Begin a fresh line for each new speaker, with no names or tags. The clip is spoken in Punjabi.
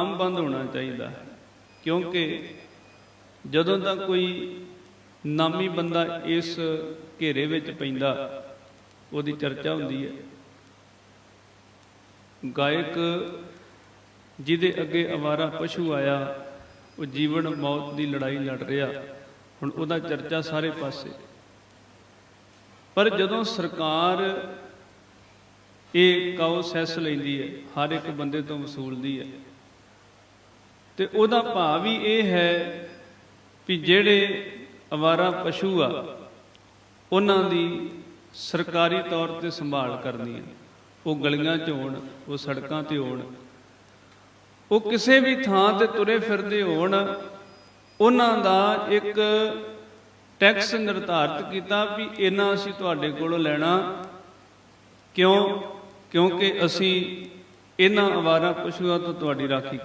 ਨਾਮ ਬੰਦ ਹੋਣਾ ਚਾਹੀਦਾ। ਕਿਉਂਕਿ ਜਦੋਂ ਤੱਕ ਕੋਈ ਨਾਮੀ ਬੰਦਾ ਇਸ ਘੇਰੇ ਵਿੱਚ ਪੈਂਦਾ, ਉਹਦੀ ਚਰਚਾ ਹੁੰਦੀ ਹੈ। ਗਾਇਕ ਜਿਹਦੇ ਅੱਗੇ ਅਵਾਰਾ ਪਸ਼ੂ ਆਇਆ, ਉਹ ਜੀਵਨ ਮੌਤ ਦੀ ਲੜਾਈ ਲੜ ਰਿਹਾ, ਹੁਣ ਉਹਦਾ ਚਰਚਾ ਸਾਰੇ ਪਾਸੇ। ਪਰ ਜਦੋਂ ਸਰਕਾਰ ਇਹ ਕਾਉ ਸੈਸ ਲੈਂਦੀ ਹੈ, ਹਰ ਇੱਕ ਬੰਦੇ ਤੋਂ ਵਸੂਲਦੀ ਹੈ ਤੇ ਉਹਦਾ ਭਾਵ ਹੀ ਇਹ ਹੈ ਵੀ ਜਿਹੜੇ ਅਵਾਰਾ ਪਸ਼ੂ ਆ, ਉਹਨਾਂ ਦੀ ਸਰਕਾਰੀ ਤੌਰ ਤੇ ਸੰਭਾਲ ਕਰਨੀ ਹੈ ਉਹ ਗਲੀਆਂ 'ਚ ਹੋਣ, ਉਹ ਸੜਕਾਂ ਤੇ ਹੋਣ। ਉਹ ਕਿਸੇ ਵੀ ਥਾਂ ਤੇ ਤੁਰੇ ਫਿਰਦੇ ਹੋਣ, ਉਹਨਾਂ ਦਾ ਇੱਕ ਟੈਕਸ ਨਿਰਧਾਰਤ ਕੀਤਾ ਵੀ ਇਹਨਾਂ ਅਸੀਂ ਤੁਹਾਡੇ ਕੋਲੋਂ ਲੈਣਾ। ਕਿਉਂ? ਕਿਉਂਕਿ ਅਸੀਂ ਇਹਨਾਂ ਅਵਾਰਾ ਪਸ਼ੂਆਂ ਤੋਂ ਤੁਹਾਡੀ ਰਾਖੀ ਕਰ